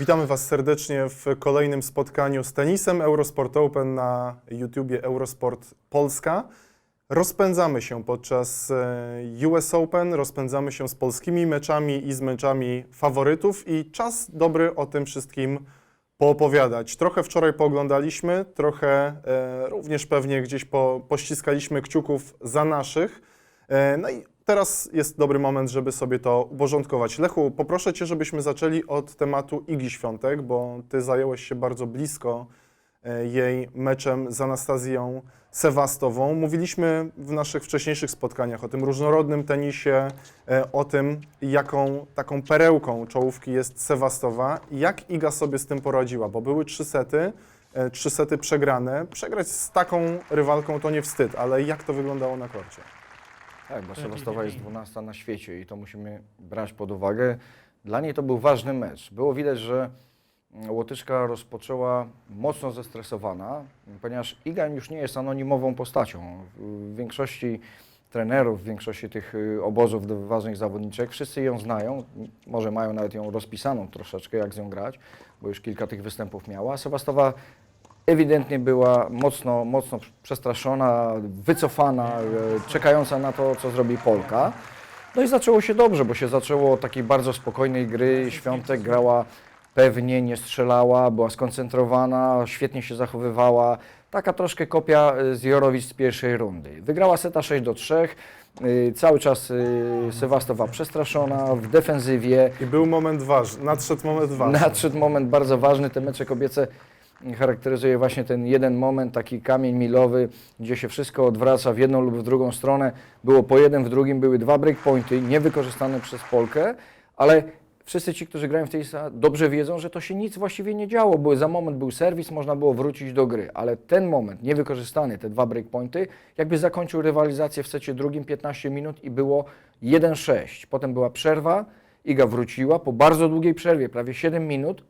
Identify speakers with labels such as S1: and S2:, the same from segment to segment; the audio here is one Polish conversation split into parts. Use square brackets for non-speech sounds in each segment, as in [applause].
S1: Witamy Was serdecznie w kolejnym spotkaniu z tenisem Eurosport Open na YouTubie Eurosport Polska. Rozpędzamy się podczas e, US Open, rozpędzamy się z polskimi meczami i z meczami faworytów i czas dobry o tym wszystkim poopowiadać. Trochę wczoraj pooglądaliśmy, trochę e, również pewnie gdzieś po, pościskaliśmy kciuków za naszych. E, no i teraz jest dobry moment, żeby sobie to uporządkować. Lechu, poproszę Cię, żebyśmy zaczęli od tematu Igi Świątek, bo Ty zająłeś się bardzo blisko e, jej meczem z Anastazją Sewastową. Mówiliśmy w naszych wcześniejszych spotkaniach o tym różnorodnym tenisie, e, o tym, jaką taką perełką czołówki jest Sewastowa jak Iga sobie z tym poradziła, bo były trzy sety, e, trzy sety przegrane. Przegrać z taką rywalką to nie wstyd, ale jak to wyglądało na korcie?
S2: Tak, bo Sewastowa jest 12 na świecie i to musimy brać pod uwagę. Dla niej to był ważny mecz. Było widać, że Łotyczka rozpoczęła mocno zestresowana, ponieważ Iga już nie jest anonimową postacią. W większości trenerów, w większości tych y, obozów ważnych zawodniczek, wszyscy ją znają, może mają nawet ją rozpisaną troszeczkę, jak z nią grać, bo już kilka tych występów miała. Sewastowa ewidentnie była mocno, mocno przestraszona, wycofana, e, czekająca na to, co zrobi Polka. No i zaczęło się dobrze, bo się zaczęło od takiej bardzo spokojnej gry. Świątek grała pewnie, nie strzelała, była skoncentrowana, świetnie się zachowywała. Taka troszkę kopia e, z Jorowic z pierwszej rundy. Wygrała seta 6 do 3. e, Cały czas Sewastowa przestraszona, w defensywie.
S1: I był moment ważny, nadszedł moment ważny.
S2: Nadszedł moment bardzo ważny. Te mecze kobiece charakteryzuje właśnie ten jeden moment, taki kamień milowy, gdzie się wszystko odwraca w jedną lub w drugą stronę. Było po jeden, w drugim były dwa breakpointy, niewykorzystane przez Polkę, ale wszyscy ci, którzy grają w tenisa, dobrze wiedzą, że to się nic właściwie nie działo, bo za moment był serwis, można było wrócić do gry, ale ten moment niewykorzystany, te dwa breakpointy, jakby zakończył rywalizację w secie drugim 15 minut i było 1-6. Potem była przerwa, Iga wróciła po bardzo długiej przerwie, prawie 7 minut,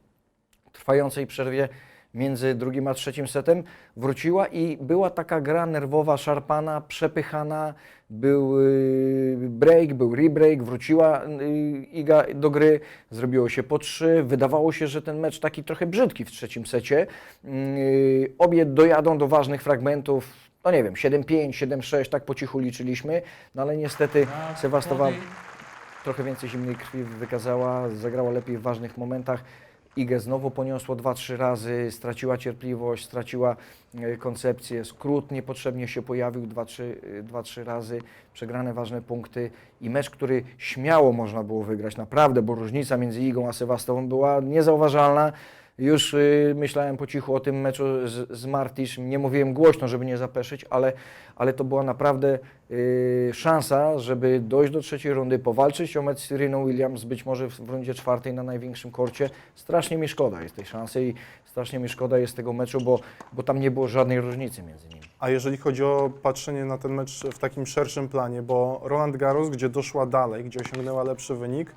S2: trwającej przerwie między drugim a trzecim setem wróciła i była taka gra nerwowa, szarpana, przepychana, był y, break, był rebreak, wróciła y, Iga do gry, zrobiło się po trzy, wydawało się, że ten mecz taki trochę brzydki w trzecim secie. Y, Obie dojadą do ważnych fragmentów, no nie wiem, 7-5, 7-6, tak po cichu liczyliśmy, no ale niestety Sewastowa trochę więcej zimnej krwi wykazała, zagrała lepiej w ważnych momentach. Igę znowu poniosło dwa, trzy razy, straciła cierpliwość, straciła e, koncepcję, skrót niepotrzebnie się pojawił dwa, trzy, e, dwa, trzy razy, przegrane ważne punkty i mecz, który śmiało można było wygrać, naprawdę, bo różnica między Igą a Sewastową była niezauważalna. Już y, myślałem po cichu o tym meczu z, z Martisz, nie mówiłem głośno, żeby nie zapeszyć, ale, ale to była naprawdę y, szansa, żeby dojść do trzeciej rundy, powalczyć o mecz z Syriną Williams, być może w, rundzie czwartej na największym korcie. Strasznie mi szkoda jest tej szansy i strasznie mi szkoda jest tego meczu, bo, bo tam nie było żadnej różnicy między nimi.
S1: A jeżeli chodzi o patrzenie na ten mecz w takim szerszym planie, bo Roland Garros, gdzie doszła dalej, gdzie osiągnęła lepszy wynik,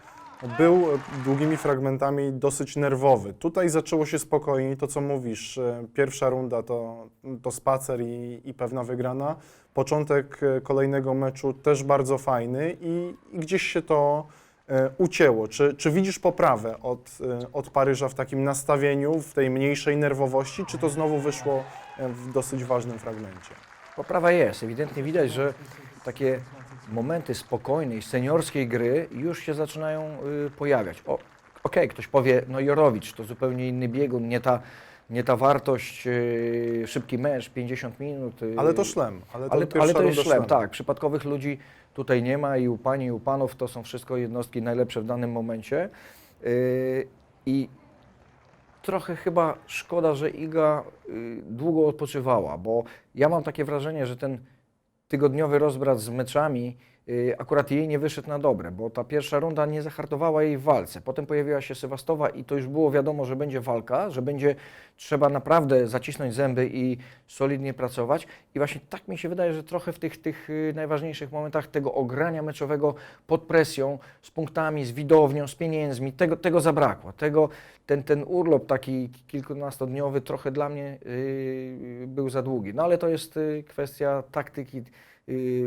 S1: był długimi fragmentami dosyć nerwowy. Tutaj zaczęło się spokojniej, to co mówisz, e, pierwsza runda to, to spacer i, i pewna wygrana. Początek e, kolejnego meczu też bardzo fajny i, i gdzieś się to e, ucięło. Czy, czy widzisz poprawę od, e, od Paryża w takim nastawieniu, w tej mniejszej nerwowości, czy to znowu wyszło e, w dosyć ważnym fragmencie?
S2: Poprawa jest. Ewidentnie widać, że takie momenty spokojnej, seniorskiej gry już się zaczynają y, pojawiać. O, Okej, ktoś powie, no Jorowicz to zupełnie inny biegun, nie ta, nie ta wartość, y, szybki mecz, 50 minut. y,
S1: Ale to szlem. Ale to,
S2: ale, ale to jest szlem, tak. Przypadkowych ludzi tutaj nie ma i u pań i u panów to są wszystko jednostki najlepsze w danym momencie. Yy, I trochę chyba szkoda, że Iga y, długo odpoczywała, bo ja mam takie wrażenie, że ten tygodniowy rozbrat z meczami akurat jej nie wyszedł na dobre, bo ta pierwsza runda nie zahartowała jej w walce. Potem pojawiła się Sewastowa i to już było wiadomo, że będzie walka, że będzie trzeba naprawdę zacisnąć zęby i solidnie pracować. I właśnie tak mi się wydaje, że trochę w tych, tych y, najważniejszych momentach tego ogrania meczowego pod presją, z punktami, z widownią, z pieniędzmi, tego, tego zabrakło. Tego, ten, ten urlop taki kilkunastodniowy trochę dla mnie y, był za długi. No ale to jest y, kwestia taktyki, y,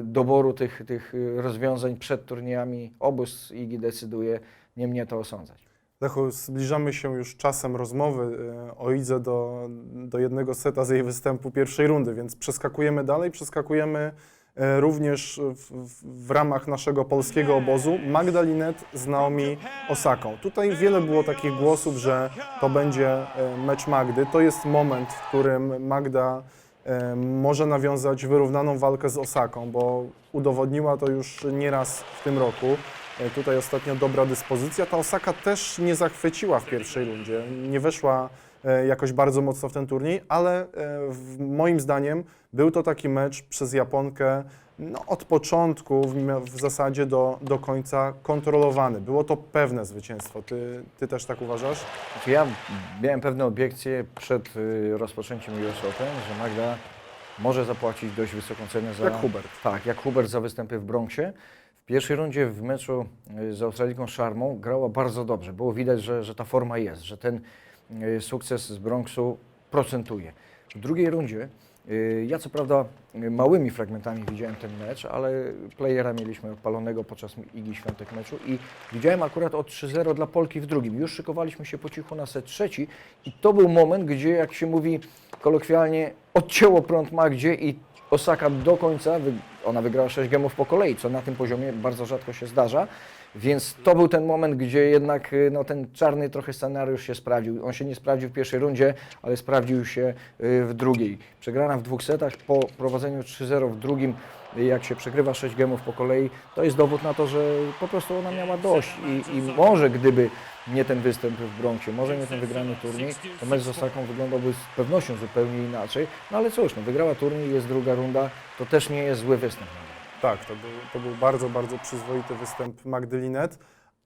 S2: doboru tych, tych y, rozwiązań przed turniejami. Obóz IGI decyduje, nie mnie to osądzać.
S1: Lechu, zbliżamy się już czasem rozmowy e, o Idze do, do jednego seta z jej występu pierwszej rundy, więc przeskakujemy dalej, przeskakujemy również w, w, ramach naszego polskiego obozu Magdalinet z Naomi Osaką. Tutaj wiele było takich głosów, że to będzie mecz Magdy. To jest moment, w którym Magda może nawiązać wyrównaną walkę z Osaką, bo udowodniła to już nieraz w tym roku. E, Tutaj ostatnio dobra dyspozycja. Ta Osaka też nie zachwyciła w pierwszej rundzie. Nie weszła e, jakoś bardzo mocno w ten turniej, ale e, moim zdaniem był to taki mecz przez Japonkę no, od początku w, w zasadzie do, do końca kontrolowany. Było to pewne zwycięstwo. Ty, ty też tak uważasz?
S2: Znaczy ja miałem pewne obiekcje przed y, rozpoczęciem US Open, że Magda może zapłacić dość wysoką cenę za...
S1: Jak Hubert.
S2: Tak, jak Hubert za występy w Bronxie. W pierwszej rundzie w meczu y, z Australijką Szarmą grała bardzo dobrze. Było widać, że, że ta forma jest, że ten y, sukces z Bronxu procentuje. W drugiej rundzie ja co prawda y, małymi fragmentami widziałem ten mecz, ale playera mieliśmy odpalonego podczas Igi Świątek meczu i widziałem akurat o 3-0 dla Polki w drugim. Już szykowaliśmy się po cichu na set trzeci i to był moment, gdzie jak się mówi kolokwialnie odcięło prąd Magdzie i Osaka do końca, ona wygrała 6 gemów po kolei, co na tym poziomie bardzo rzadko się zdarza, więc to był ten moment, gdzie jednak y, no, ten czarny trochę scenariusz się sprawdził. On się nie sprawdził w pierwszej rundzie, ale sprawdził się y, w drugiej. Przegrana w dwóch setach po prowadzeniu 3-0 w drugim, y, jak się przegrywa 6 gemów po kolei, to jest dowód na to, że po prostu ona miała dość i, i może gdyby nie ten występ w Bronxie, może nie ten wygrany turniej, to mecz z Osaką wyglądałby z pewnością zupełnie inaczej. No ale cóż, no, wygrała turniej, jest druga runda, to też nie jest zły występ.
S1: Tak, to był, to był bardzo, bardzo przyzwoity występ Magdy Linet,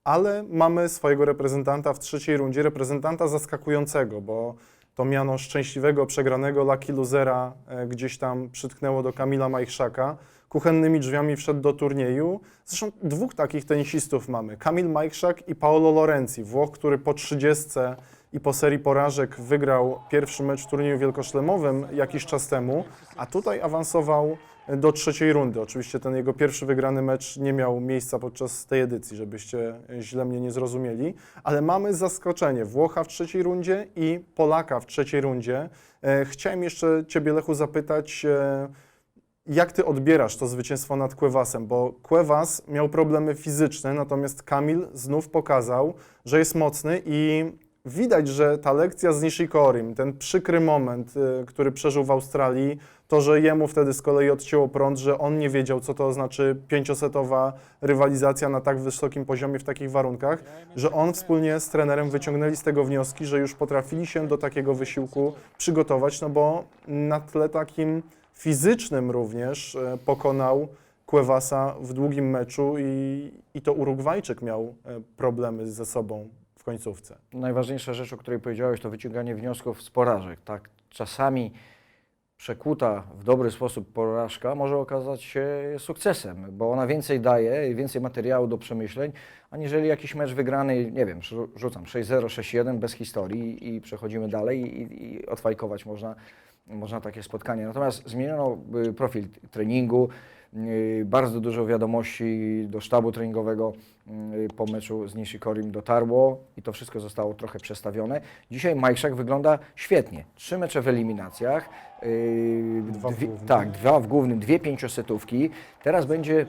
S1: ale mamy swojego reprezentanta w trzeciej rundzie, reprezentanta zaskakującego, bo to miano szczęśliwego, przegranego Lucky Losera e, gdzieś tam przytknęło do Kamila Majchrzaka. Kuchennymi drzwiami wszedł do turnieju. Zresztą dwóch takich tenisistów mamy, Kamil Majchrzak i Paolo Lorenzi, Włoch, który po 30 i po serii porażek wygrał pierwszy mecz w turnieju wielkoszlemowym jakiś czas temu, a tutaj awansował do trzeciej rundy. Oczywiście ten jego pierwszy wygrany mecz nie miał miejsca podczas tej edycji, żebyście źle mnie nie zrozumieli, ale mamy zaskoczenie. Włocha w trzeciej rundzie i Polaka w trzeciej rundzie. E, Chciałem jeszcze Ciebie, Lechu, zapytać, e, jak Ty odbierasz to zwycięstwo nad Cuevasem, bo Cuevas miał problemy fizyczne, natomiast Kamil znów pokazał, że jest mocny i widać, że ta lekcja z Nishikorim, ten przykry moment, y, który przeżył w Australii, to, że jemu wtedy z kolei odcięło prąd, że on nie wiedział, co to znaczy pięciosetowa rywalizacja na tak wysokim poziomie w takich warunkach, że on wspólnie z trenerem wyciągnęli z tego wnioski, że już potrafili się do takiego wysiłku przygotować, no bo na tle takim fizycznym również e, pokonał Cuevasa w długim meczu i, i to Urugwajczyk miał e, problemy ze sobą w końcówce.
S2: Najważniejsza rzecz, o której powiedziałeś, to wyciąganie wniosków z porażek. Tak, czasami przekuta w dobry sposób porażka może okazać się sukcesem, bo ona więcej daje, więcej materiału do przemyśleń, aniżeli jakiś mecz wygrany, nie wiem, rzu- rzucam 6-0, 6-1 bez historii i przechodzimy dalej i, i odfajkować można, można takie spotkanie. Natomiast zmieniono y, profil treningu, y, bardzo dużo wiadomości do sztabu treningowego y, po meczu z Nishikorim dotarło i to wszystko zostało trochę przestawione. Dzisiaj Majszak wygląda świetnie. Trzy mecze w eliminacjach.
S1: Dwa w
S2: dwie-
S1: głównym.
S2: Tak, dwa w głównym, dwie pięciosetówki. Teraz będzie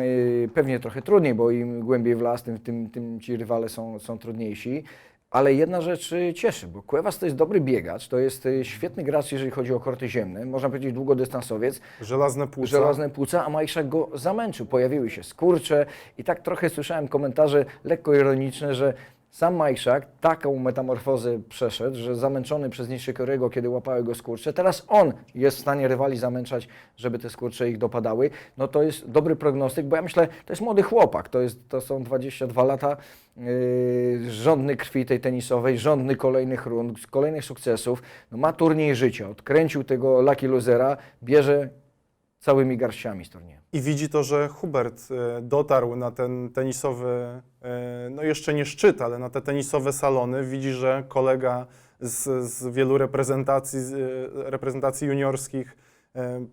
S2: y, pewnie trochę trudniej, bo im głębiej w las, tym, tym, tym ci rywale są, są trudniejsi. Ale jedna rzecz y, cieszy, bo Cuevas to jest dobry biegacz, to jest y, świetny gracz, jeżeli chodzi o korty ziemne, można powiedzieć długodystansowiec,
S1: Żelazne płuca.
S2: żelazne płuca, a Majszak go zamęczył. Pojawiły się skurcze i tak trochę słyszałem komentarze lekko ironiczne, że sam Majszak taką metamorfozę przeszedł, że zamęczony przez Nishikorego, kiedy łapały go skurcze, teraz on jest w stanie rywali zamęczać, żeby te skurcze ich dopadały. No to jest dobry prognostyk, bo ja myślę, to jest młody chłopak, to, jest, to są 22 lata, yy, żądny krwi tej tenisowej, żądny kolejnych rund, kolejnych sukcesów, no ma turniej życia, odkręcił tego Lucky Losera, bierze całymi garściami z turnieju.
S1: I widzi to, że Hubert e, dotarł na ten tenisowy, e, no jeszcze nie szczyt, ale na te tenisowe salony. Widzi, że kolega z, z wielu reprezentacji, e, reprezentacji juniorskich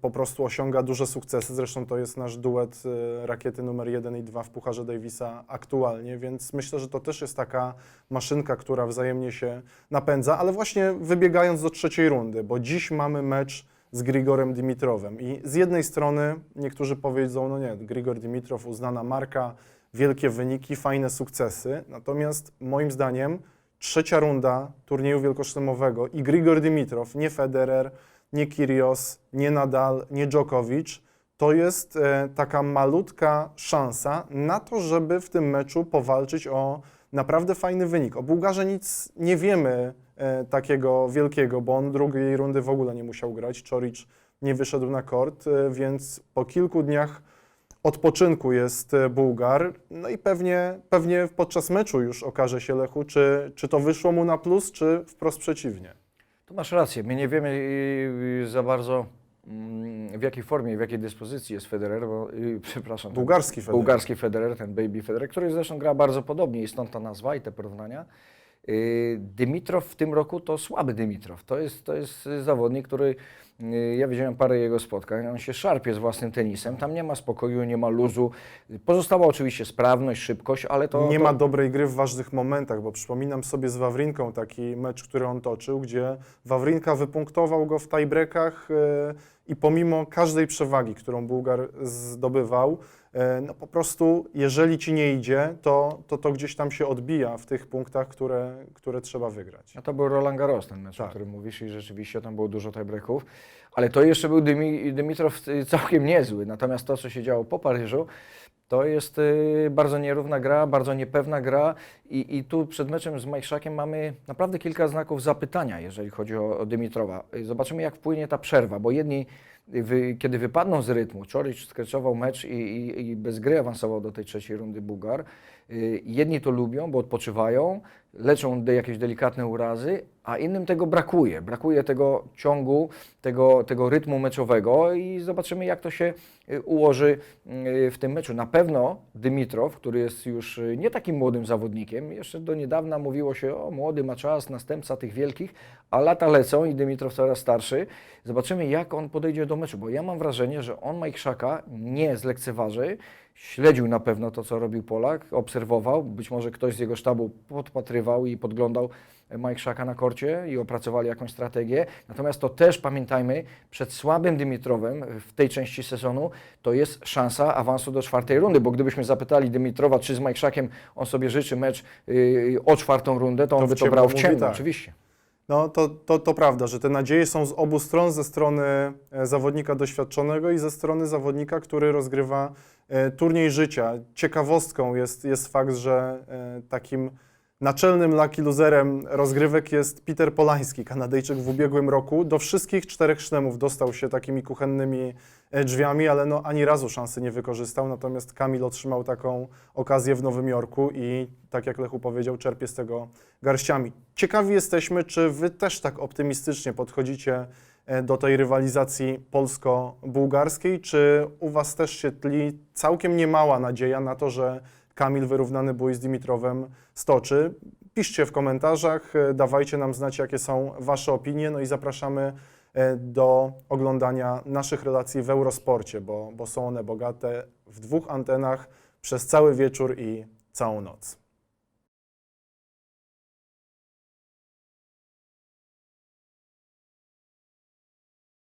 S1: po prostu osiąga duże sukcesy. Zresztą to jest nasz duet e, rakiety numer 1 i 2 w Pucharze Davisa aktualnie, więc myślę, że to też jest taka maszynka, która wzajemnie się napędza, ale właśnie wybiegając do trzeciej rundy, bo dziś mamy mecz z Grigorem Dimitrowem i z jednej strony niektórzy powiedzą, no nie, Grigor Dimitrow uznana marka, wielkie wyniki, fajne sukcesy, natomiast moim zdaniem trzecia runda turnieju wielkoszlemowego i Grigor Dimitrow, nie Federer, nie Kyrgios, nie Nadal, nie Djokovic, to jest e, taka malutka szansa na to, żeby w tym meczu powalczyć o naprawdę fajny wynik. O Bułgarze nic nie wiemy e, takiego wielkiego, bo on drugiej rundy w ogóle nie musiał grać. Czoric nie wyszedł na kort, e, więc po kilku dniach odpoczynku jest Bułgar. No i pewnie, pewnie podczas meczu już okaże się Lechu, czy, czy to wyszło mu na plus, czy wprost przeciwnie.
S2: Tu masz rację, my nie wiemy y, za bardzo mm, w jakiej formie w jakiej dyspozycji jest Federer, bo, y, [laughs] przepraszam, ten
S1: Bułgarski Federer.
S2: bułgarski Federer, ten Baby Federer, który zresztą gra bardzo podobnie i stąd ta nazwa i te porównania. Y, Dymitrow w tym roku to słaby Dymitrow. To jest, to jest zawodnik, który, ja widziałem parę jego spotkań, on się szarpie z własnym tenisem, tam nie ma spokoju, nie ma luzu. Pozostała oczywiście sprawność, szybkość, ale to...
S1: nie
S2: to,
S1: ma dobrej gry w ważnych momentach, bo przypominam sobie z Wawrinką taki mecz, który on toczył, gdzie Wawrinka wypunktował go w tiebreakach e, i pomimo każdej przewagi, którą Bułgar zdobywał, e, no po prostu jeżeli ci nie idzie, to, to to gdzieś tam się odbija w tych punktach, które, które trzeba wygrać.
S2: No to był Roland Garros, ten mecz, o
S1: Tak.
S2: którym mówisz i rzeczywiście tam było dużo tiebreaków, ale to jeszcze był Dymi, Dymitrow y, całkiem niezły, natomiast to, co się działo po Paryżu, to jest y, bardzo nierówna gra, bardzo niepewna gra. I, i tu przed meczem z Majszakiem mamy naprawdę kilka znaków zapytania, jeżeli chodzi o, o Dymitrowa. Y, Zobaczymy, jak wpłynie ta przerwa, bo jedni, wy, kiedy wypadną z rytmu, Czoric skreczował mecz i, i, i bez gry awansował do tej trzeciej rundy Bułgar, jedni to lubią, bo odpoczywają, leczą de, jakieś delikatne urazy, a innym tego brakuje. Brakuje tego ciągu, tego, tego rytmu meczowego i zobaczymy, jak to się y, ułoży y, w tym meczu. Na pewno Dymitrow, który jest już y, nie takim młodym zawodnikiem, jeszcze do niedawna mówiło się, o młody ma czas, następca tych wielkich, a lata lecą i Dymitrow coraz starszy. Zobaczymy, jak on podejdzie do meczu, bo ja mam wrażenie, że on Majkrzaka nie zlekceważy, śledził na pewno to, co robił Polak, obserwował, być może ktoś z jego sztabu podpatrywał i podglądał Mike Szaka na korcie i opracowali jakąś strategię. Natomiast to też pamiętajmy, przed słabym Dymitrowem w tej części sezonu to jest szansa awansu do czwartej rundy, bo gdybyśmy zapytali Dymitrowa, czy z Mike Szakiem on sobie życzy mecz yy, o czwartą rundę, to on
S1: To
S2: by to brał w ciemno,
S1: tak.
S2: oczywiście.
S1: No to, to, to prawda, że te nadzieje są z obu stron, ze strony e, zawodnika doświadczonego i ze strony zawodnika, który rozgrywa e, turniej życia. Ciekawostką jest, jest fakt, że e, takim naczelnym lucky loserem rozgrywek jest Peter Polański, Kanadyjczyk w ubiegłym roku. Do wszystkich czterech szlemów dostał się takimi kuchennymi e, drzwiami, ale no ani razu szansy nie wykorzystał. Natomiast Kamil otrzymał taką okazję w Nowym Jorku i tak jak Lechu powiedział, czerpie z tego garściami. Ciekawi jesteśmy, czy wy też tak optymistycznie podchodzicie e, do tej rywalizacji polsko-bułgarskiej, czy u was też się tli całkiem niemała nadzieja na to, że Kamil wyrównany bój z Dimitrowem stoczy. Piszcie w komentarzach, e, dawajcie nam znać, jakie są wasze opinie, no i zapraszamy e, do oglądania naszych relacji w Eurosporcie, bo, bo są one bogate w dwóch antenach przez cały wieczór i całą noc.